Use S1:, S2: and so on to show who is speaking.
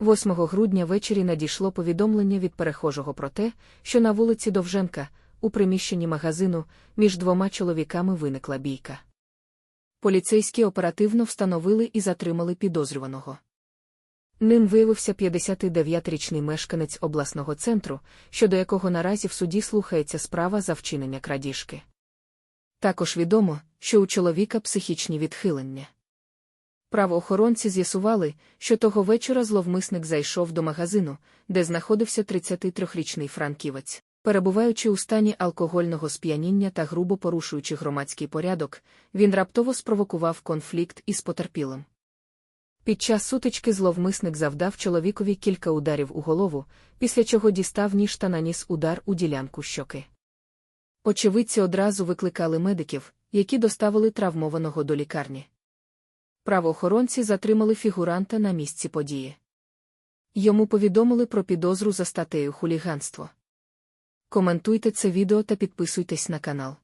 S1: 8 грудня ввечері надійшло повідомлення від перехожого про те, що на вулиці Довженка, у приміщенні магазину, між двома чоловіками виникла бійка. Поліцейські оперативно встановили і затримали підозрюваного. Ним виявився 59-річний мешканець обласного центру, щодо якого наразі в суді слухається справа за вчинення крадіжки. Також відомо, що у чоловіка психічні відхилення. Правоохоронці з'ясували, що того вечора зловмисник зайшов до магазину, де знаходився 33-річний франківець. Перебуваючи у стані алкогольного сп'яніння та грубо порушуючи громадський порядок, він раптово спровокував конфлікт із потерпілим. Під час сутички зловмисник завдав чоловікові кілька ударів у голову, після чого дістав ніж та наніс удар у ділянку щоки. Очевидці одразу викликали медиків, які доставили травмованого до лікарні. Правоохоронці затримали фігуранта на місці події. Йому повідомили про підозру за статтею хуліганство. Коментуйте це відео та підписуйтесь на канал.